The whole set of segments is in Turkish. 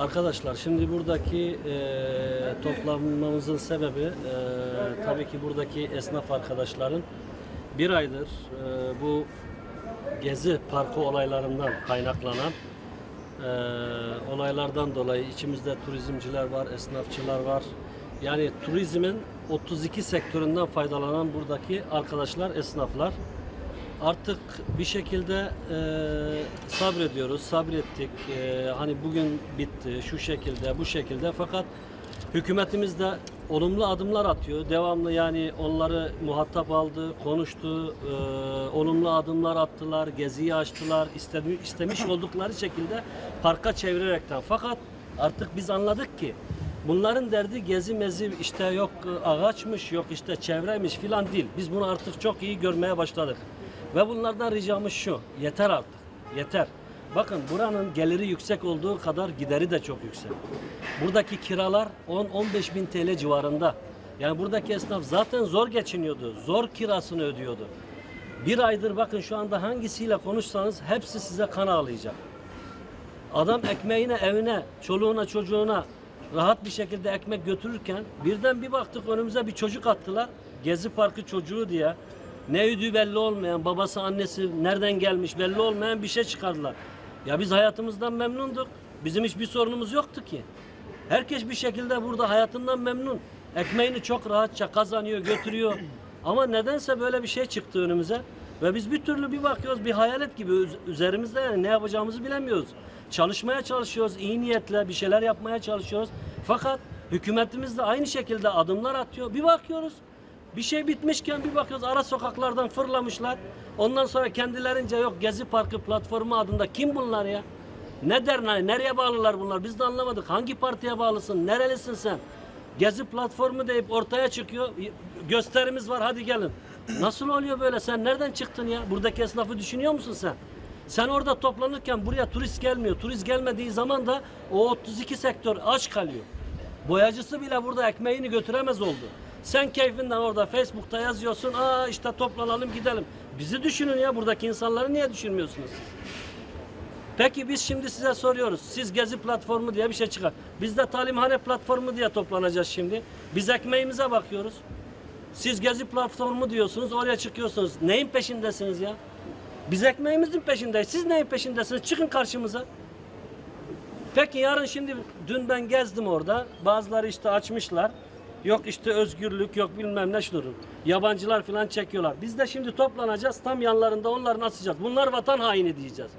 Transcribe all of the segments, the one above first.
Arkadaşlar şimdi buradaki e, toplanmamızın sebebi e, tabii ki buradaki esnaf arkadaşların bir aydır e, bu Gezi Parkı olaylarından kaynaklanan e, olaylardan dolayı içimizde turizmciler var, esnafçılar var. Yani turizmin 32 sektöründen faydalanan buradaki arkadaşlar, esnaflar. Artık bir şekilde e, sabrediyoruz, sabrettik. E, hani bugün bitti, şu şekilde, bu şekilde. Fakat hükümetimiz de olumlu adımlar atıyor. Devamlı yani onları muhatap aldı, konuştu, e, olumlu adımlar attılar, geziyi açtılar, istemi, istemiş oldukları şekilde parka çevirerekten. Fakat artık biz anladık ki Bunların derdi gezi mezi işte yok ağaçmış yok işte çevremiş filan değil. Biz bunu artık çok iyi görmeye başladık. Ve bunlardan ricamız şu. Yeter artık. Yeter. Bakın buranın geliri yüksek olduğu kadar gideri de çok yüksek. Buradaki kiralar 10-15 bin TL civarında. Yani buradaki esnaf zaten zor geçiniyordu. Zor kirasını ödüyordu. Bir aydır bakın şu anda hangisiyle konuşsanız hepsi size kan ağlayacak. Adam ekmeğine, evine, çoluğuna, çocuğuna rahat bir şekilde ekmek götürürken birden bir baktık önümüze bir çocuk attılar. Gezi Parkı çocuğu diye. Ne ödüğü belli olmayan, babası, annesi nereden gelmiş belli olmayan bir şey çıkardılar. Ya biz hayatımızdan memnunduk. Bizim hiçbir sorunumuz yoktu ki. Herkes bir şekilde burada hayatından memnun. Ekmeğini çok rahatça kazanıyor, götürüyor. Ama nedense böyle bir şey çıktı önümüze. Ve biz bir türlü bir bakıyoruz bir hayalet gibi üz- üzerimizde yani ne yapacağımızı bilemiyoruz. Çalışmaya çalışıyoruz, iyi niyetle bir şeyler yapmaya çalışıyoruz. Fakat hükümetimiz de aynı şekilde adımlar atıyor. Bir bakıyoruz bir şey bitmişken bir bakıyoruz ara sokaklardan fırlamışlar. Ondan sonra kendilerince yok Gezi Parkı platformu adında kim bunlar ya? Ne derneği, nereye bağlılar bunlar? Biz de anlamadık. Hangi partiye bağlısın? Nerelisin sen? Gezi platformu deyip ortaya çıkıyor. Gösterimiz var hadi gelin. Nasıl oluyor böyle? Sen nereden çıktın ya? Buradaki esnafı düşünüyor musun sen? Sen orada toplanırken buraya turist gelmiyor. Turist gelmediği zaman da o 32 sektör aç kalıyor. Boyacısı bile burada ekmeğini götüremez oldu. Sen keyfinden orada Facebook'ta yazıyorsun. Aa işte toplanalım gidelim. Bizi düşünün ya buradaki insanları niye düşünmüyorsunuz siz? Peki biz şimdi size soruyoruz. Siz Gezi platformu diye bir şey çıkar. Biz de talimhane platformu diye toplanacağız şimdi. Biz ekmeğimize bakıyoruz. Siz Gezi platformu diyorsunuz, oraya çıkıyorsunuz. Neyin peşindesiniz ya? Biz ekmeğimizin peşindeyiz. Siz neyin peşindesiniz? Çıkın karşımıza. Peki yarın şimdi dün ben gezdim orada. Bazıları işte açmışlar. Yok işte özgürlük yok bilmem ne şudur. Yabancılar falan çekiyorlar. Biz de şimdi toplanacağız. Tam yanlarında onları asacağız. Bunlar vatan haini diyeceğiz.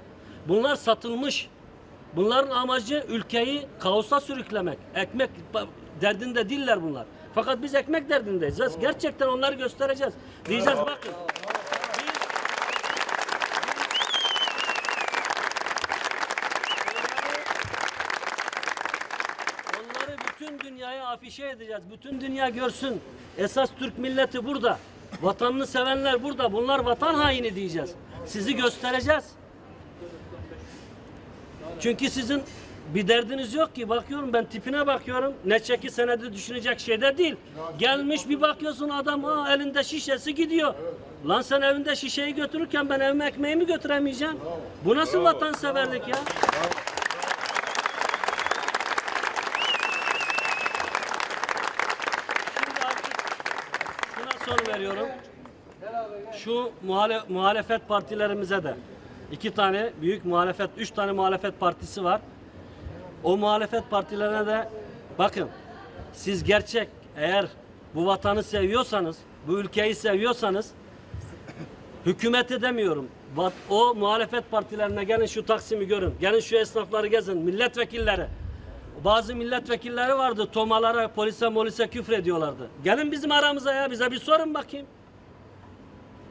Bunlar satılmış. Bunların amacı ülkeyi kaosa sürüklemek. Ekmek derdinde değiller bunlar. Fakat biz ekmek derdindeyiz. Gerçekten onları göstereceğiz. Diyeceğiz bakın. Onları bütün dünyaya afişe edeceğiz. Bütün dünya görsün. Esas Türk milleti burada. Vatanını sevenler burada. Bunlar vatan haini diyeceğiz. Sizi göstereceğiz. Çünkü sizin bir derdiniz yok ki. Bakıyorum ben tipine bakıyorum. Ne çeki senedi düşünecek şeyde değil. Gelmiş bir bakıyorsun adam ha, elinde şişesi gidiyor. Lan sen evinde şişeyi götürürken ben evime ekmeğimi götüremeyeceğim. Bu nasıl vatanseverlik ya? Şimdi artık şuna son veriyorum. Şu muhale, muhalefet partilerimize de iki tane büyük muhalefet, üç tane muhalefet partisi var. O muhalefet partilerine de bakın siz gerçek eğer bu vatanı seviyorsanız, bu ülkeyi seviyorsanız hükümeti demiyorum. O muhalefet partilerine gelin şu Taksim'i görün. Gelin şu esnafları gezin. Milletvekilleri. Bazı milletvekilleri vardı. Tomalara, polise, molise küfür ediyorlardı. Gelin bizim aramıza ya. Bize bir sorun bakayım.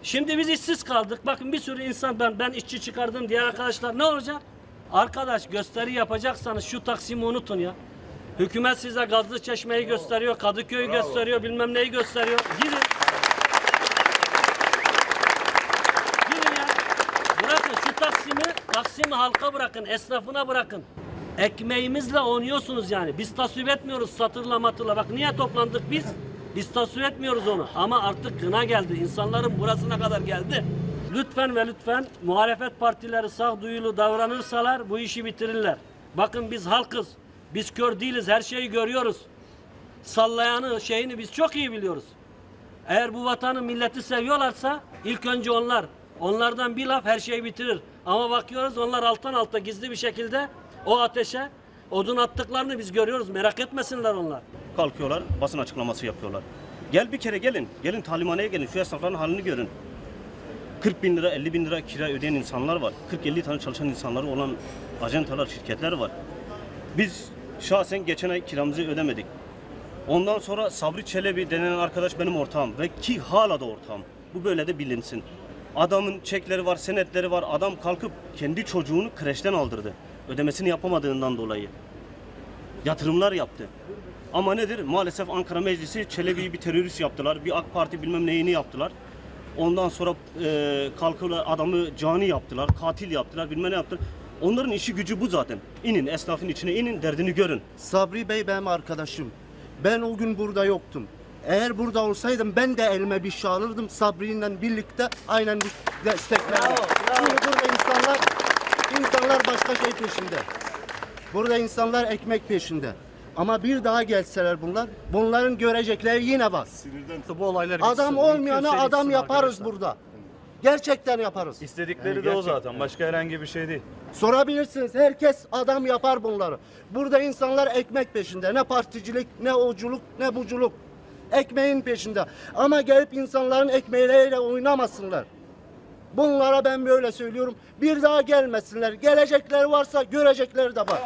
Şimdi biz işsiz kaldık. Bakın bir sürü insan ben ben işçi çıkardım diğer arkadaşlar ne olacak? Arkadaş gösteri yapacaksanız şu Taksim'i unutun ya. Hükümet size gazlı çeşmeyi gösteriyor, Kadıköy'ü gösteriyor, bilmem neyi gösteriyor. Gidin. Gidin ya. Bırakın şu Taksim'i, Taksim'i halka bırakın, esnafına bırakın. Ekmeğimizle oynuyorsunuz yani. Biz tasvip etmiyoruz satırla matırla. Bak niye toplandık biz? Biz tasvip etmiyoruz onu. Ama artık gına geldi. İnsanların burasına kadar geldi. lütfen ve lütfen muhalefet partileri sağduyulu davranırsalar bu işi bitirirler. Bakın biz halkız. Biz kör değiliz. Her şeyi görüyoruz. Sallayanı, şeyini biz çok iyi biliyoruz. Eğer bu vatanı milleti seviyorlarsa ilk önce onlar. Onlardan bir laf her şeyi bitirir. Ama bakıyoruz onlar alttan alta gizli bir şekilde o ateşe odun attıklarını biz görüyoruz. Merak etmesinler onlar. kalkıyorlar, basın açıklaması yapıyorlar. Gel bir kere gelin, gelin talimhaneye gelin, şu esnafların halini görün. 40 bin lira, 50 bin lira kira ödeyen insanlar var. 40-50 tane çalışan insanları olan ajantalar, şirketler var. Biz şahsen geçen ay kiramızı ödemedik. Ondan sonra Sabri Çelebi denen arkadaş benim ortağım ve ki hala da ortağım. Bu böyle de bilinsin. Adamın çekleri var, senetleri var. Adam kalkıp kendi çocuğunu kreşten aldırdı. Ödemesini yapamadığından dolayı yatırımlar yaptı. Ama nedir? Maalesef Ankara Meclisi Çelebi'yi bir terörist yaptılar. Bir AK Parti bilmem neyini yaptılar. Ondan sonra e, kalkıp adamı cani yaptılar, katil yaptılar, bilmem ne yaptılar. Onların işi gücü bu zaten. İnin esnafın içine inin, derdini görün. Sabri Bey benim arkadaşım. Ben o gün burada yoktum. Eğer burada olsaydım ben de elime bir şey alırdım. Sabri'yle birlikte aynen bir desteklerdim. Başka şey peşinde. Burada insanlar ekmek peşinde. Ama bir daha gelseler bunlar, bunların görecekleri yine var. Bu olaylar. Adam olmayana adam yaparız arkadaşlar. burada. Gerçekten yaparız. İstedikleri de o zaten. Başka herhangi bir şey değil. Sorabilirsiniz. Herkes adam yapar bunları. Burada insanlar ekmek peşinde. Ne particilik, ne oculuk, ne buculuk. Ekmeğin peşinde. Ama gelip insanların ekmeğiyle oynamasınlar. Bunlara ben böyle söylüyorum. Bir daha gelmesinler. Gelecekleri varsa görecekleri de var.